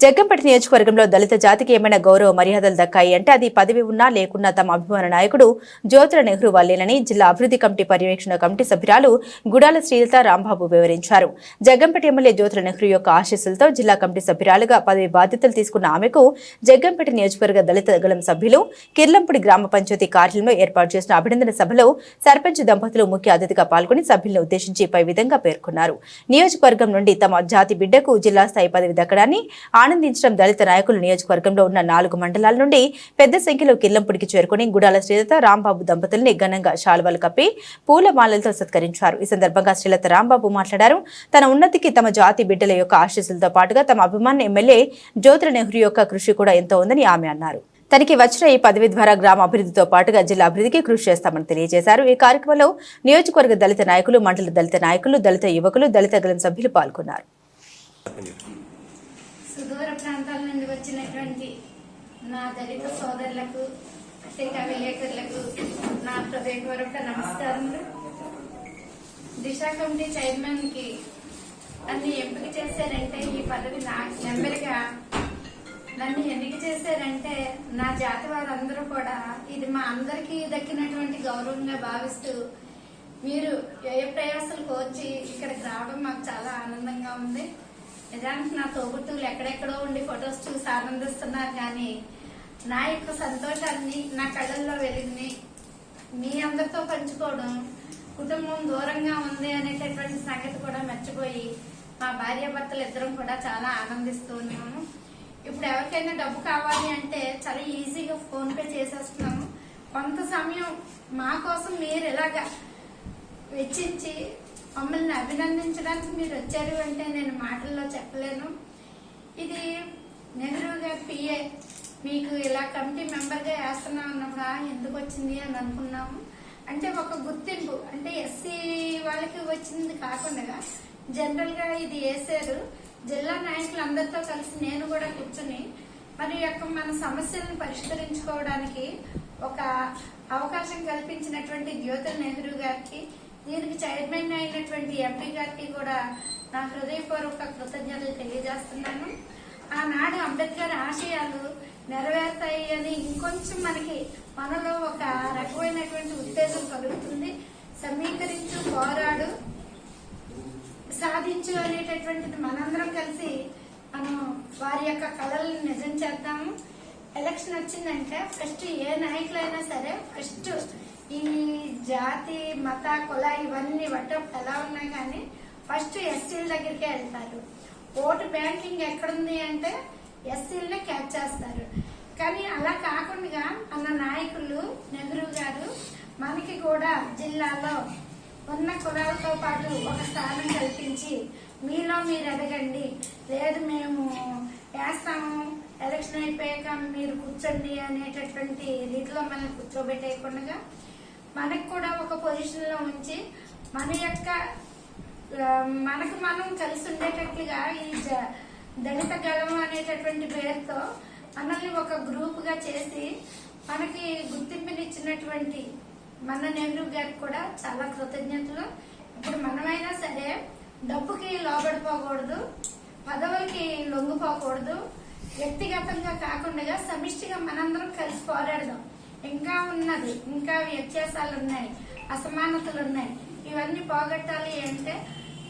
జగ్గంపేట నియోజకవర్గంలో దళిత జాతికి ఏమైనా గౌరవ మర్యాదలు దక్కాయి అంటే అది పదవి ఉన్నా లేకున్నా తమ అభిమాన నాయకుడు జ్యోతుల నెహ్రూ వల్లేనని జిల్లా అభివృద్ధి కమిటీ పర్యవేక్షణ కమిటీ సభ్యురాలు గుడాల శ్రీలత రాంబాబు వివరించారు. జగ్గంపేట ఎమ్మెల్యే జ్యోతుల నెహ్రూ యొక్క ఆశీస్సులతో జిల్లా కమిటీ సభ్యురాలుగా పదవి బాధ్యతలు తీసుకున్న ఆమెకు జగ్గంపేట నియోజకవర్గ దళిత గళం సభ్యులు కిర్లంపూడి గ్రామ పంచాయతీ కార్యాలయంలో ఏర్పాటు చేసిన అభినందన సభలో సర్పంచ్ దంపతులు ముఖ్య అతిథిగా పాల్గొని సభ్యులను ఉద్దేశించి పై విధంగా పేర్కొన్నారు. నియోజకవర్గం నుండి తమ జాతి బిడ్డకు జిల్లా స్థాయి పదవి దక్కడాన్ని ఆనందించడం దళిత నాయకులు నియోజకవర్గంలో ఉన్న నాలుగు మండలాల నుండి పెద్ద సంఖ్యలో కిల్లంపుడికి చేరుకుని గుడాల శ్రీలత రాంబాబు దంపతుల్ని ఘనంగా శాల్వాలు కప్పి పూలమాలలతో సత్కరించారు. ఈ సందర్భంగా శ్రీలత రాంబాబు మాట్లాడారు. తన ఉన్నతికి తమ జాతి బిడ్డల యొక్క ఆశీస్సులతో పాటుగా తమ అభిమాన ఎమ్మెల్యే జ్యోతుల నెహ్రూ యొక్క కృషి కూడా ఎంతో ఉందని ఆమె అన్నారు. తనకి వచ్చిన ఈ పదవి ద్వారా గ్రామ అభివృద్ధితో పాటుగా జిల్లా అభివృద్ధికి కృషి చేస్తామని తెలియజేశారు. ఈ కార్యక్రమంలో నియోజకవర్గ దళిత నాయకులు మండల దళిత నాయకులు దళిత యువకులు దళిత గలం సభ్యులు పాల్గొన్నారు. సుదూర ప్రాంతాల నుండి వచ్చినటువంటి నా దళిత సోదరులకు పత్రికా విలేకరులకు నా హృదయపూర్వక నమస్కారములు. దిశ కమిటీ చైర్మన్కి నన్ను ఎంపిక చేశారంటే ఈ పదవి నా నెంబర్గా నన్ను ఎన్నిక చేశారంటే నా జాతి వారందరూ కూడా ఇది మా అందరికీ దక్కినటువంటి గౌరవంగా భావిస్తూ మీరు వ్యయ ప్రయాసాలు కోర్చి ఇక్కడికి రావడం మాకు చాలా ఆనందంగా ఉంది. నిజానికి నా తోబుట్టువులు ఎక్కడెక్కడో ఉండి ఫొటోస్ చూసి ఆనందిస్తున్నారు కానీ నా యొక్క సంతోషాన్ని నా కళ్ళల్లో వెలిగిని మీ అందరితో పంచుకోవడం కుటుంబం దూరంగా ఉంది అనేటటువంటి సంగతి కూడా మర్చిపోయి మా భార్యాభర్తలు ఇద్దరం కూడా చాలా ఆనందిస్తూ ఉన్నాము. ఇప్పుడు ఎవరికైనా డబ్బు కావాలి అంటే చాలా ఈజీగా ఫోన్ పే చేసేస్తున్నాము. కొంత సమయం మా కోసం మీరు ఇలాగా వెచ్చించి మమ్మల్ని అభినందించడానికి మీరు వచ్చారు అంటే నేను మాటల్లో చెప్పలేను. ఇది నెహ్రూ గారి పిఏ మీకు ఇలా కమిటీ మెంబర్గా వేస్తున్నాం అన్నప్పుడు ఎందుకు వచ్చింది అని అనుకున్నాము. అంటే ఒక గుర్తింపు అంటే ఎస్సీ వాళ్ళకి వచ్చింది కాకుండా జనరల్గా ఇది వేసారు జిల్లా నాయకులు అందరితో కలిసి నేను కూడా కూర్చుని మరి యొక్క మన సమస్యలను పరిష్కరించుకోవడానికి ఒక అవకాశం కల్పించినటువంటి జ్యోతి నెహ్రూ గారికి దీనికి చైర్మన్ అయినటువంటి ఎంపీ గారికి కూడా నా హృదయపూర్వక కృతజ్ఞతలు తెలియజేస్తున్నాను. ఆనాడు అంబేద్కర్ ఆశయాలు నెరవేరుతాయి అని ఇంకొంచెం మనకి మనలో ఒక రకమైనటువంటి ఉత్తేజం కలుగుతుంది. సమీకరించు పోరాడు సాధించు అనేటటువంటిది మనందరం కలిసి మనం వారి యొక్క కళలను నిజం చేద్దాము. ఎలక్షన్ వచ్చిందంటే ఫస్ట్ ఏ నాయకులైనా సరే ఫస్ట్ ఈ జాతి మత కుల ఇవన్నీ వట్టప్ ఎలా ఉన్నా కానీ ఫస్ట్ ఎస్సీల దగ్గరికే వెళ్తారు. ఓటు బ్యాంకింగ్ ఎక్కడుంది అంటే ఎస్సీలనే క్యాచ్ చేస్తారు. కానీ అలా కాకుండా మన నాయకులు నెహ్రూ గారు మనకి కూడా జిల్లాలో ఉన్న కులాలతో పాటు ఒక స్థానం కల్పించి మీలో మీరు ఎదగండి. లేదు మేము వేస్తాం ఎలక్షన్ అయిపోయాక మీరు కూర్చోండి అనేటటువంటి రీతిలో మనల్ని కూర్చోబెట్టేయకుండా మనకు కూడా ఒక పొజిషన్లో ఉంచి మన యొక్క మనకు మనం కలిసి ఉండేటట్లుగా ఈ జ- దళిత గళం అనేటటువంటి పేరుతో మనల్ని ఒక గ్రూప్గా చేసి మనకి గుర్తింపునిచ్చినటువంటి మన నెహ్రూ గారికి కూడా చాలా కృతజ్ఞతలు. ఇప్పుడు మనమైనా సరే డబ్బుకి లోబడిపోకూడదు పదవులకి లొంగిపోకూడదు వ్యక్తిగతంగా కాకుండా సమిష్టిగా మనందరం కలిసి పోరాడదాం. ఇంకా ఉన్నది ఇంకా వ్యత్యాసాలు ఉన్నాయి అసమానతలు ఉన్నాయి ఇవన్నీ పోగొట్టాలి అంటే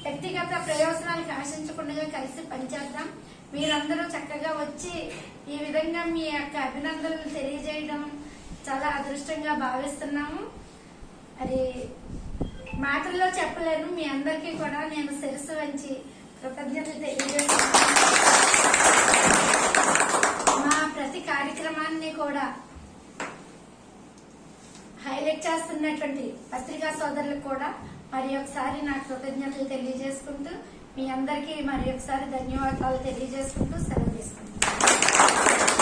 వ్యక్తిగత ప్రయోజనాలకు ఆశించకుండా కలిసి పనిచేద్దాం. మీరందరూ చక్కగా వచ్చి ఈ విధంగా మీ యొక్క అభినందనలు తెలియజేయడం చాలా అదృష్టంగా భావిస్తున్నాము. అది మాటల్లో చెప్పలేను మీ అందరికీ కూడా నేను శిరస్సు వంచి కృతజ్ఞతలు తెలియజేస్తున్నాను మా ప్రతి కార్యక్రమాన్ని కూడా హైలైట్ చేస్తున్నటువంటి పత్రికా సోదరులకు కూడా మరి ఒకసారి నా కృతజ్ఞతలు తెలియజేసుకుంటూ మీ అందరికీ మరి ఒకసారి ధన్యవాదాలు తెలియజేసుకుంటూ సెలవు తీసుకుంటున్నాను.